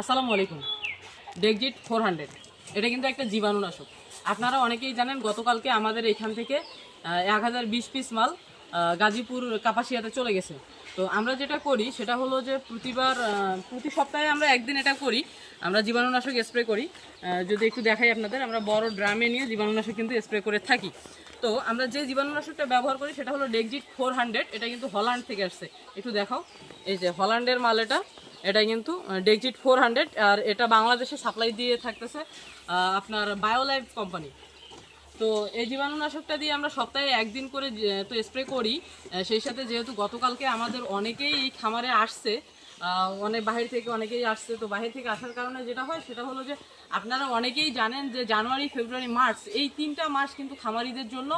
আসসালামু আলাইকুম। ডেকজিট ফোর হান্ড্রেড। এটা কিন্তু একটা জীবাণুনাশক। আপনারা অনেকেই জানেন, গতকালকে আমাদের এখান থেকে এক হাজার বিশ পিস মাল গাজীপুর কাপাসিয়াতে চলে গেছে। তো আমরা যেটা করি, সেটা হলো যে প্রতিবার প্রতি সপ্তাহে আমরা একদিন এটা করি। আমরা জীবাণুনাশক স্প্রে করি। যদি একটু দেখাই আপনাদের, আমরা বড় ড্রামে নিয়ে জীবাণুনাশক কিন্তু স্প্রে করে থাকি। তো আমরা যে জীবাণুনাশকটা ব্যবহার করি, সেটা হলো ডেকজিট ফোর হান্ড্রেড এটা কিন্তু হল্যান্ড থেকে আসছে। একটু দেখাও, এই যে হল্যান্ডের মাল এটা এটা কিন্তু ডেকজিট ফোর হান্ড্রেড আর এটা বাংলাদেশে সাপ্লাই দিয়ে থাকতেছে আপনার বায়োলাইফ কোম্পানি তো এই জীবাণুনাশকটা দিয়ে আমরা সপ্তাহে একদিন করে তো স্প্রে করি। সেই সাথে যেহেতু গতকালকে আমাদের অনেকেই এই খামারে আসছে অনেক বাহির থেকে অনেকেই আসছে। তো বাহির থেকে আসার কারণে যেটা হয়, সেটা হলো যে আপনারা অনেকেই জানেন যে জানুয়ারি, ফেব্রুয়ারি, মার্চ, এই তিনটা মাস কিন্তু খামারিদের জন্য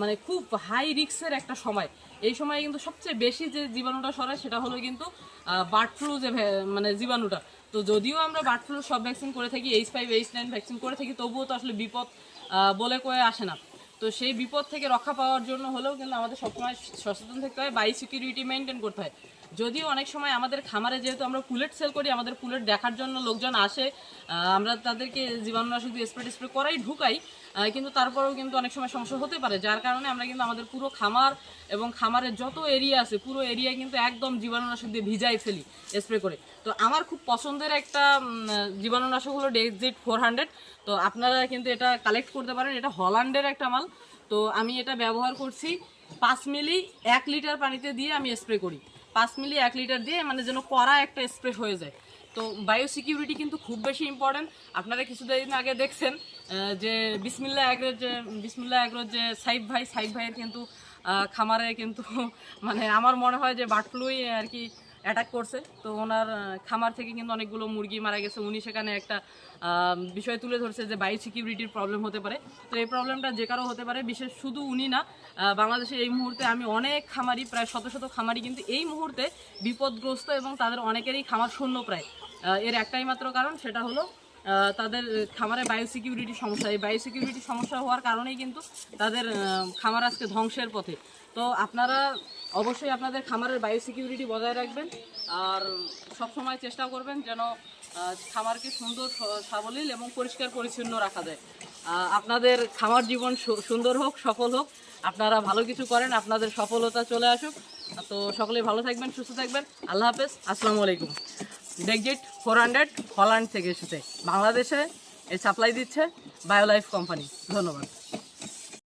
মানে খুব হাই রিক্সের একটা সময়। এই সময় কিন্তু সবচেয়ে বেশি যে জীবাণুটা সরায় সেটা হলো কিন্তু বার্ড ফ্লু যে মানে জীবাণুটা। তো যদিও আমরা বার্ড ফ্লু সব ভ্যাকসিন করে থাকি H five H nine vaccine করে থাকি, তবুও তো আসলে বিপদ বলে কয়ে আসে না। তো সেই বিপদ থেকে রক্ষা পাওয়ার জন্য হলেও কিন্তু আমাদের সবসময় সচেতন থাকতে হয় বাই সিকিউরিটি মেনটেন করতে হয়। যদিও অনেক সময় আমাদের খামারে যেহেতু আমরা পুলেট সেল করি, আমাদের পুলেট দেখার জন্য লোকজন আসে আমরা তাদেরকে জীবাণুনাশক দিয়ে স্প্রে স্প্রে করাই, ঢুকাই কিন্তু তারপরেও কিন্তু অনেক সময় সমস্যা হতে পারে, যার কারণে আমরা কিন্তু আমাদের পুরো খামার এবং খামারের যত এরিয়া আছে, পুরো এরিয়া কিন্তু একদম জীবাণুনাশক দিয়ে ভিজাই ফেলি স্প্রে করে। তো আমার খুব পছন্দের একটা জীবাণুনাশক হলো ডেক্সিট ফোর হান্ড্রেড তো আপনারা কিন্তু এটা কালেক্ট করতে পারেন, এটা হল্যান্ডের একটা মাল। তো আমি এটা ব্যবহার করছি পাঁচ মিলি এক লিটার পানিতে দিয়ে আমি স্প্রে করি। পাঁচ মিলি এক লিটার দিয়ে মানে যেন কড়া একটা স্প্রে হয়ে যায়। তো বায়ো সিকিউরিটি কিন্তু খুব বেশি ইম্পর্টেন্ট আপনারা কিছুদিন আগে দেখছেন যে বিসমিল্লা অ্যাগ্রোর যে বিসমিল্লা অ্যাগ্রোর যে সাইফ ভাই, সাইফ ভাইয়ের কিন্তু খামারে কিন্তু মানে আমার মনে হয় যে বার্ড ফ্লুই আর কি অ্যাটাক করছে। তো ওনার খামার থেকে কিন্তু অনেকগুলো মুরগি মারা গেছে। উনি সেখানে একটা বিষয় তুলে ধরছে যে বায়ো সিকিউরিটির প্রবলেম হতে পারে। তো এই প্রবলেমটা যে কারও হতে পারে, বিশেষ শুধু উনি না বাংলাদেশে এই মুহূর্তে আমি অনেক খামারি, প্রায় শত শত খামারি কিন্তু এই মুহূর্তে বিপদগ্রস্ত এবং তাদের অনেকেরই খামার শূন্য প্রায়। এর একটাই মাত্র কারণ, সেটা হলো তাদের খামারে বায়ো সিকিউরিটি সমস্যা। এই বায়ো সিকিউরিটি সমস্যা হওয়ার কারণেই কিন্তু তাদের খামার আজকে ধ্বংসের পথে। তো আপনারা অবশ্যই আপনাদের খামারের বায়ো সিকিউরিটি বজায় রাখবেন আর সব সময় চেষ্টা করবেন যেন খামারকে সুন্দর সাবলীল এবং পরিষ্কার পরিচ্ছন্ন রাখা যায়। আপনাদের খামার জীবন সুন্দর হোক, সফল হোক। আপনারা ভালো কিছু করেন, আপনাদের সফলতা চলে আসুক। তো সকলেই ভালো থাকবেন, সুস্থ থাকবেন। আল্লাহ হাফেজ। আসসালামু আলাইকুম। ডেকজিট ফোর হান্ড্রেড হল্যান্ড থেকে এসেছে। বাংলাদেশে এই সাপ্লাই দিচ্ছে বায়োলাইফ কোম্পানি ধন্যবাদ।